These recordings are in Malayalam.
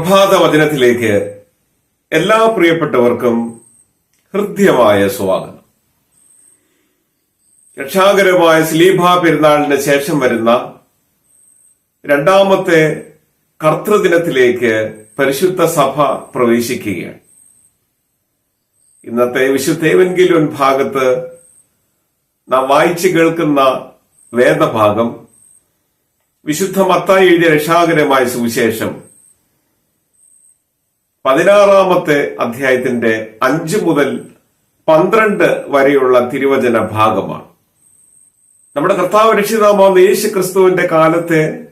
പ്രഭാത വചനത്തിലേക്ക് എല്ലാ പ്രിയപ്പെട്ടവർക്കും ഹൃദ്യമായ സ്വാഗതം. രക്ഷാകരമായ സ്ലീഭ പെരുന്നാളിന് ശേഷം വരുന്ന രണ്ടാമത്തെ കർത്തൃദിനത്തിലേക്ക് പരിശുദ്ധ സഭ പ്രവേശിക്കുകയാണ്. ഇന്നത്തെ വിശുദ്ധേവൻകിലും ഭാഗത്ത് നാം വായിച്ചു കേൾക്കുന്ന വേദഭാഗം വിശുദ്ധ മത്തായി എഴുതിയ രക്ഷാകരമായ സുവിശേഷം പതിനാറാമത്തെ അധ്യായത്തിന്റെ അഞ്ചു മുതൽ പന്ത്രണ്ട് വരെയുള്ള തിരുവചന ഭാഗമാണ്. നമ്മുടെ കർത്താവ് രക്ഷിതാമാവുന്ന യേശു ക്രിസ്തുവിന്റെ കാലത്തെ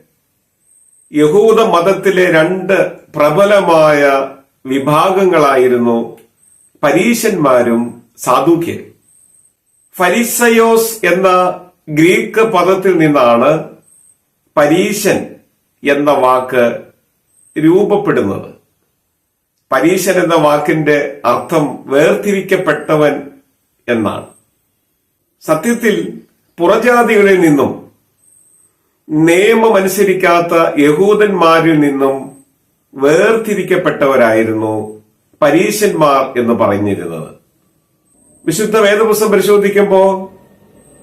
യഹൂദ മതത്തിലെ രണ്ട് പ്രബലമായ വിഭാഗങ്ങളായിരുന്നു പരീശന്മാരും സാധുക്യൻ ഫരിസയോസ് എന്ന ഗ്രീക്ക് പദത്തിൽ നിന്നാണ് പരീശൻ എന്ന വാക്ക് രൂപപ്പെടുന്നത്. പരീശൻ എന്ന വാക്കിന്റെ അർത്ഥം വേർതിരിക്കപ്പെട്ടവൻ എന്നാണ്. സത്യത്തിൽ പുറജാതികളിൽ നിന്നും നിയമമനുസരിക്കാത്ത യഹൂദന്മാരിൽ നിന്നും വേർതിരിക്കപ്പെട്ടവരായിരുന്നു പരീശന്മാർ എന്ന് പറഞ്ഞിരുന്നത്. വിശുദ്ധ വേദപുസ്തകം പരിശോധിക്കുമ്പോൾ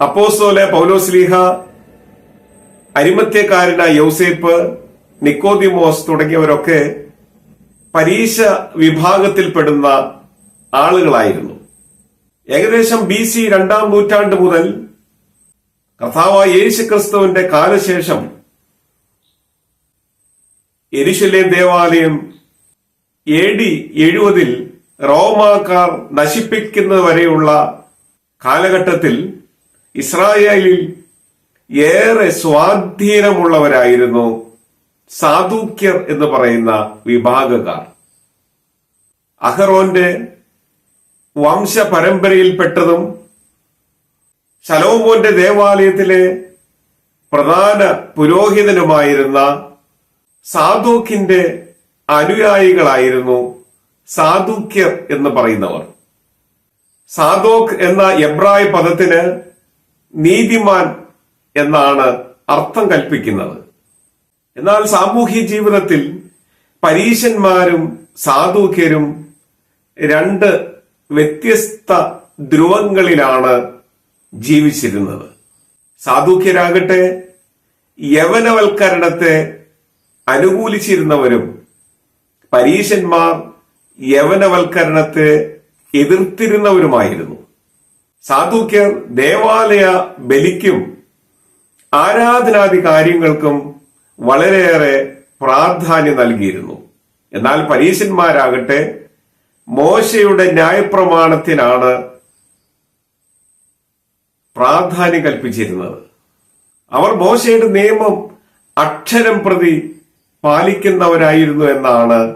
അപ്പോസ്തോലെ പൗലോസ്ലീഹ അരിമത്യക്കാരനായ യൗസേപ്പ് നിക്കോദിമോസ് തുടങ്ങിയവരൊക്കെ പരീശ വിഭാഗത്തിൽപ്പെടുന്ന ആളുകളായിരുന്നു. ഏകദേശം ബി സി രണ്ടാം നൂറ്റാണ്ട് മുതൽ കർത്താവായ യേശു ക്രിസ്തുവിന്റെ കാലശേഷം എരിശലേം ദേവാലയം എ ഡി എഴുപതിൽ റോമാക്കാർ നശിപ്പിക്കുന്നവരെയുള്ള കാലഘട്ടത്തിൽ ഇസ്രായേലിൽ ഏറെ സ്വാധീനമുള്ളവരായിരുന്നു സാധുക്യർ എന്ന് പറയുന്ന വിഭാഗക്കാർ. അഹറോന്റെ വംശ പരമ്പരയിൽപ്പെട്ടതും ശലോമോന്റെ ദേവാലയത്തിലെ പ്രധാന പുരോഹിതനുമായിരുന്ന സാധൂക്കിന്റെ അനുയായികളായിരുന്നു സാധൂക്യർ എന്ന് പറയുന്നവർ. സാധോക് എന്ന എബ്രായ പദത്തിന് നീതിമാൻ എന്നാണ് അർത്ഥം കൽപ്പിക്കുന്നത്. എന്നാൽ സാമൂഹ്യ ജീവിതത്തിൽ പരീശന്മാരും സാധൂക്യരും രണ്ട് വ്യത്യസ്ത ധ്രുവങ്ങളിലാണ് ജീവിച്ചിരുന്നത്. സാധൂക്യരാകട്ടെ യവനവൽക്കരണത്തെ അനുകൂലിച്ചിരുന്നവരും പരീശന്മാർ യവനവൽക്കരണത്തെ എതിർത്തിരുന്നവരുമായിരുന്നു. സാധൂക്യർ ദേവാലയ ബലിക്കും ആരാധനാദി കാര്യങ്ങൾക്കും വളരെയേറെ പ്രാധാന്യം നൽകിയിരുന്നു. എന്നാൽ പരീശന്മാരാകട്ടെ മോശയുടെ ന്യായപ്രമാണത്തിനാണ് പ്രാധാന്യം കൽപ്പിച്ചിരുന്നത്. അവർ മോശയുടെ നിയമം അക്ഷരം പ്രതി പാലിക്കുന്നവരായിരുന്നു എന്നാണ്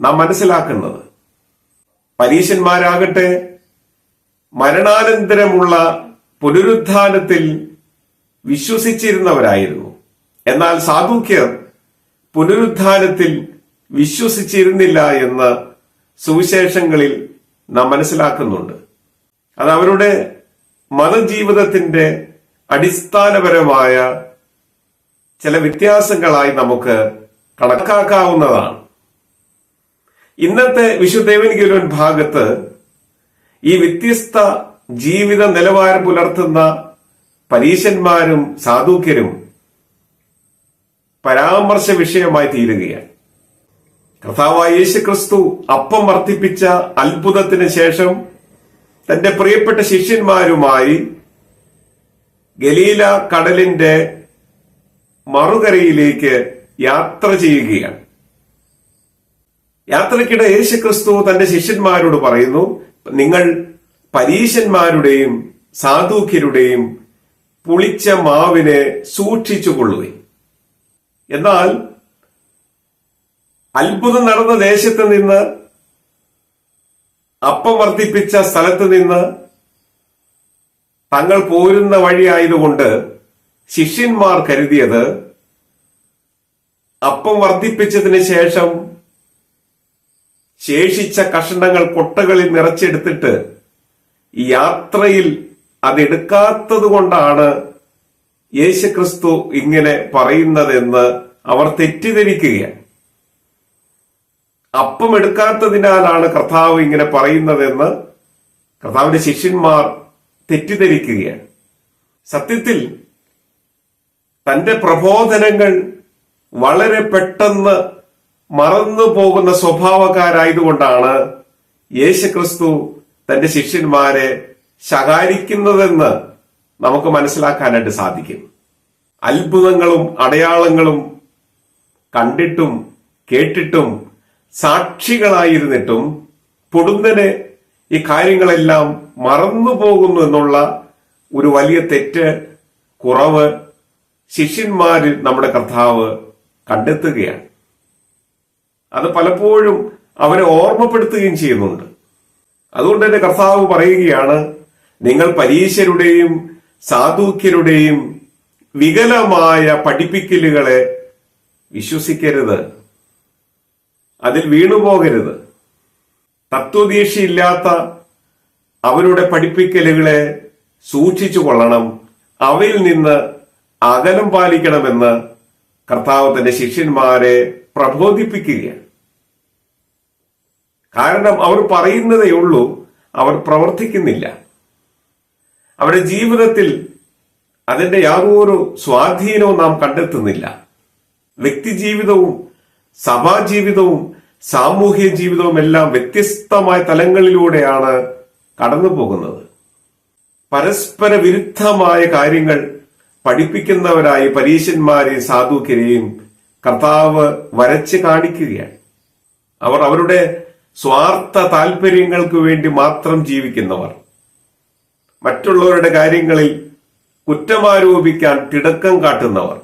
നാം മനസ്സിലാക്കുന്നത്. പരീശന്മാരാകട്ടെ മരണാനന്തരമുള്ള പുനരുത്ഥാനത്തിൽ വിശ്വസിച്ചിരുന്നവരായിരുന്നു. എന്നാൽ സാധുക്യർ പുനരുദ്ധാനത്തിൽ വിശ്വസിച്ചിരുന്നില്ല എന്ന് സുവിശേഷങ്ങളിൽ നാം മനസ്സിലാക്കുന്നുണ്ട്. അത് അവരുടെ മതജീവിതത്തിന്റെ അടിസ്ഥാനപരമായ ചില വ്യത്യാസങ്ങളായി നമുക്ക് കണക്കാക്കാവുന്നതാണ്. ഇന്നത്തെ വിശുദ്ധേവനികലോൻ ഭാഗത്ത് ഈ വ്യത്യസ്ത ജീവിത നിലവാരം പുലർത്തുന്ന പരീശന്മാരും സാധുക്യരും പരാമർശ വിഷയമായി തീരുകയാണ്. കർത്താവായ യേശു ക്രിസ്തു അപ്പം വർദ്ധിപ്പിച്ച അത്ഭുതത്തിന് ശേഷം തന്റെ പ്രിയപ്പെട്ട ശിഷ്യന്മാരുമായി ഗലീല കടലിന്റെ മറുകരയിലേക്ക് യാത്ര ചെയ്യുകയാണ്. യാത്രയ്ക്കിടെ യേശു ക്രിസ്തു തന്റെ ശിഷ്യന്മാരോട് പറയുന്നു നിങ്ങൾ പരീശന്മാരുടെയും സാധൂഖ്യരുടെയും പുളിച്ച മാവിനെ സൂക്ഷിച്ചുകൊള്ളുകയും എന്നാൽ അത്ഭുതം നടന്ന ദേശത്ത് നിന്ന് അപ്പം വർദ്ധിപ്പിച്ച സ്ഥലത്ത് നിന്ന് തങ്ങൾ പോരുന്ന വഴിയായതുകൊണ്ട് ശിഷ്യന്മാർ കരുതിയത് അപ്പം വർദ്ധിപ്പിച്ചതിന് ശേഷം ശേഷിച്ച കഷണങ്ങൾ കൊട്ടകളിൽ നിറച്ചെടുത്തിട്ട് യാത്രയിൽ അതെടുക്കാത്തത് കൊണ്ടാണ് യേശുക്രിസ്തു ഇങ്ങനെ പറയുന്നതെന്ന് അവർ തെറ്റിദ്ധരിക്കുകയാണ്. അപ്പം എടുക്കാത്തതിനാലാണ് കർത്താവ് ഇങ്ങനെ പറയുന്നതെന്ന് കർത്താവിന്റെ ശിഷ്യന്മാർ തെറ്റിദ്ധരിക്കുകയാണ്. സത്യത്തിൽ തന്റെ പ്രബോധനങ്ങൾ വളരെ പെട്ടെന്ന് മറന്നു പോകുന്ന സ്വഭാവക്കാരായതുകൊണ്ടാണ് യേശുക്രിസ്തു തന്റെ ശിഷ്യന്മാരെ ശകാരിക്കുന്നതെന്ന് നമുക്ക് മനസ്സിലാക്കാനായിട്ട് സാധിക്കും. അത്ഭുതങ്ങളും അടയാളങ്ങളും കണ്ടിട്ടും കേട്ടിട്ടും സാക്ഷികളായിരുന്നിട്ടും പൊടുന്നനെ ഈ കാര്യങ്ങളെല്ലാം മറന്നു പോകുന്നു എന്നുള്ള ഒരു വലിയ തെറ്റ് കുറവ് ശിഷ്യന്മാരിൽ നമ്മുടെ കർത്താവ് കണ്ടെത്തുകയാണ്. അത് പലപ്പോഴും അവരെ ഓർമ്മപ്പെടുത്തുകയും ചെയ്യുന്നുണ്ട്. അതുകൊണ്ട് തന്നെ കർത്താവ് പറയുകയാണ് നിങ്ങൾ പരീശരുടെയും സാധൂക്യരുടെയും വികലമായ പഠിപ്പിക്കലുകളെ വിശ്വസിക്കരുത്. അതിൽ വീണുപോകരുത്. തത്വദീക്ഷയില്ലാത്ത അവരുടെ പഠിപ്പിക്കലുകളെ സൂക്ഷിച്ചു കൊള്ളണം. അവയിൽ നിന്ന് അകലം പാലിക്കണമെന്ന് കർത്താവ് തന്റെ ശിഷ്യന്മാരെ പ്രബോധിപ്പിക്കുകയാണ്. കാരണം അവർ പറയുന്നതേ ഉള്ളൂ അവർ പ്രവർത്തിക്കുന്നില്ല. അവരുടെ ജീവിതത്തിൽ അതിന്റെ യാതൊരു സ്വാധീനവും നാം കണ്ടെത്തുന്നില്ല. വ്യക്തി വ്യക്തിജീവിതവും സഭാജീവിതവും സാമൂഹ്യ ജീവിതവും എല്ലാം വ്യത്യസ്തമായ തലങ്ങളിലൂടെയാണ് കടന്നു പോകുന്നത്. പരസ്പര വിരുദ്ധമായ കാര്യങ്ങൾ പഠിപ്പിക്കുന്നവരായി പരീശന്മാരെയും സാധുക്കരെയും കർത്താവ് വരച്ച് കാണിക്കുകയാണ്. അവർ അവരുടെ സ്വാർത്ഥ താല്പര്യങ്ങൾക്ക് വേണ്ടി മാത്രം ജീവിക്കുന്നവർ. മറ്റുള്ളവരുടെ കാര്യങ്ങളിൽ കുറ്റമാരോപിക്കാൻ തിടക്കം കാട്ടുന്നവർ.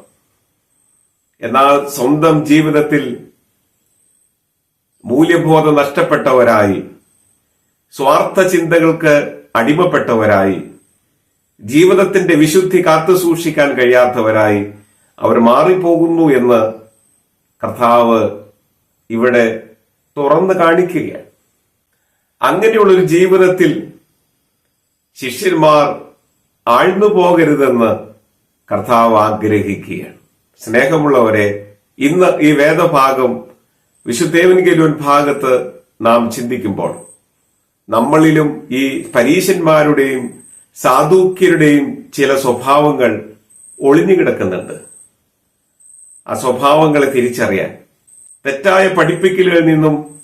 എന്നാൽ സ്വന്തം ജീവിതത്തിൽ മൂല്യബോധം നഷ്ടപ്പെട്ടവരായി സ്വാർത്ഥ ചിന്തകൾക്ക് അടിമപ്പെട്ടവരായി ജീവിതത്തിന്റെ വിശുദ്ധി കാത്തു സൂക്ഷിക്കാൻ കഴിയാത്തവരായി അവർ മാറിപ്പോകുന്നു എന്ന് കർത്താവ് ഇവിടെ തുറന്നു കാണിക്കുകയാണ്. അങ്ങനെയുള്ളൊരു ജീവിതത്തിൽ ശിഷ്യന്മാർ ആഴ്ന്നു പോകരുതെന്ന് കർത്താവ് ആഗ്രഹിക്കുകയാണ്. സ്നേഹമുള്ളവരെ ഇന്ന് ഈ വേദഭാഗം വിശുദ്ധേവൻഗലുവൻ ഭാഗത്ത് നാം ചിന്തിക്കുമ്പോൾ നമ്മളിലും ഈ പരീശന്മാരുടെയും സാധൂക്യരുടെയും ചില സ്വഭാവങ്ങൾ ഒളിഞ്ഞു കിടക്കുന്നുണ്ട്. ആ സ്വഭാവങ്ങളെ തിരിച്ചറിയാൻ തെറ്റായ പഠിപ്പിക്കലുകളിൽ നിന്നും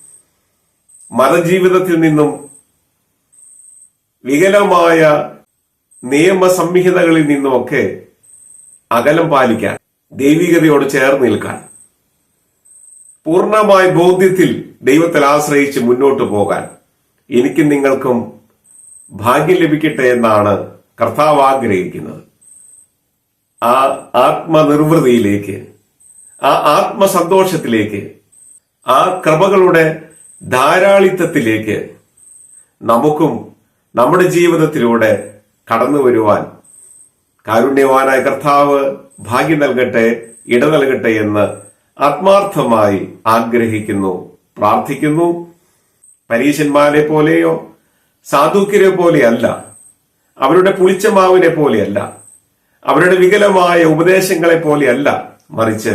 മതജീവിതത്തിൽ നിന്നും വികലമായ നിയമസംഹിതകളിൽ നിന്നുമൊക്കെ അകലം പാലിക്കാൻ ദൈവികതയോട് ചേർന്ന് നിൽക്കാൻ പൂർണമായ ബോധ്യത്തിൽ ദൈവത്തിൽ ആശ്രയിച്ച് മുന്നോട്ട് പോകാൻ എനിക്കും നിങ്ങൾക്കും ഭാഗ്യം ലഭിക്കട്ടെ എന്നാണ് കർത്താവ് ആഗ്രഹിക്കുന്നത്. ആ ആത്മനിർവൃതിയിലേക്ക് ആ ആത്മസന്തോഷത്തിലേക്ക് ആ കൃപകളുടെ ധാരാളിത്തത്തിലേക്ക് നമുക്കും നമ്മുടെ ജീവിതത്തിലൂടെ കടന്നു വരുവാൻ കാരുണ്യവാനായ കർത്താവ് ഭാഗ്യം നൽകട്ടെ ഇട നൽകട്ടെ എന്ന് ആത്മാർത്ഥമായി ആഗ്രഹിക്കുന്നു പ്രാർത്ഥിക്കുന്നു. പരീശന്മാരെ പോലെയോ സാധുക്കരെ പോലെയല്ല അവരുടെ പുളിച്ച മാവിനെ പോലെയല്ല അവരുടെ വികലമായ ഉപദേശങ്ങളെ പോലെയല്ല മറിച്ച്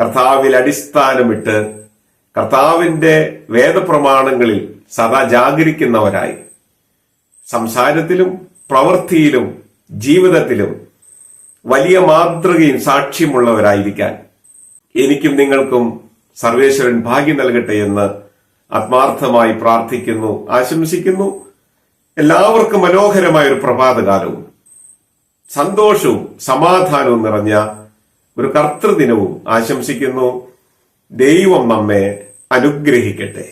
കർത്താവിൽ അടിസ്ഥാനമിട്ട് കർത്താവിന്റെ വേദപ്രമാണങ്ങളിൽ സദാ ജാഗരിക്കുന്നവരായി. സംസാരത്തിലും പ്രവൃത്തിയിലും ജീവിതത്തിലും വലിയ മാതൃകയും സാക്ഷ്യമുള്ളവരായിരിക്കാൻ എനിക്കും നിങ്ങൾക്കും സർവേശ്വരൻ ഭാഗ്യം നൽകട്ടെ എന്ന് ആത്മാർത്ഥമായി പ്രാർത്ഥിക്കുന്നു ആശംസിക്കുന്നു. എല്ലാവർക്കും മനോഹരമായ ഒരു പ്രഭാതകാലവും. സന്തോഷവും സമാധാനവും നിറഞ്ഞ ഒരു കർത്തൃദിനവും ആശംസിക്കുന്നു. ദൈവം നമ്മെ അനുഗ്രഹിക്കട്ടെ.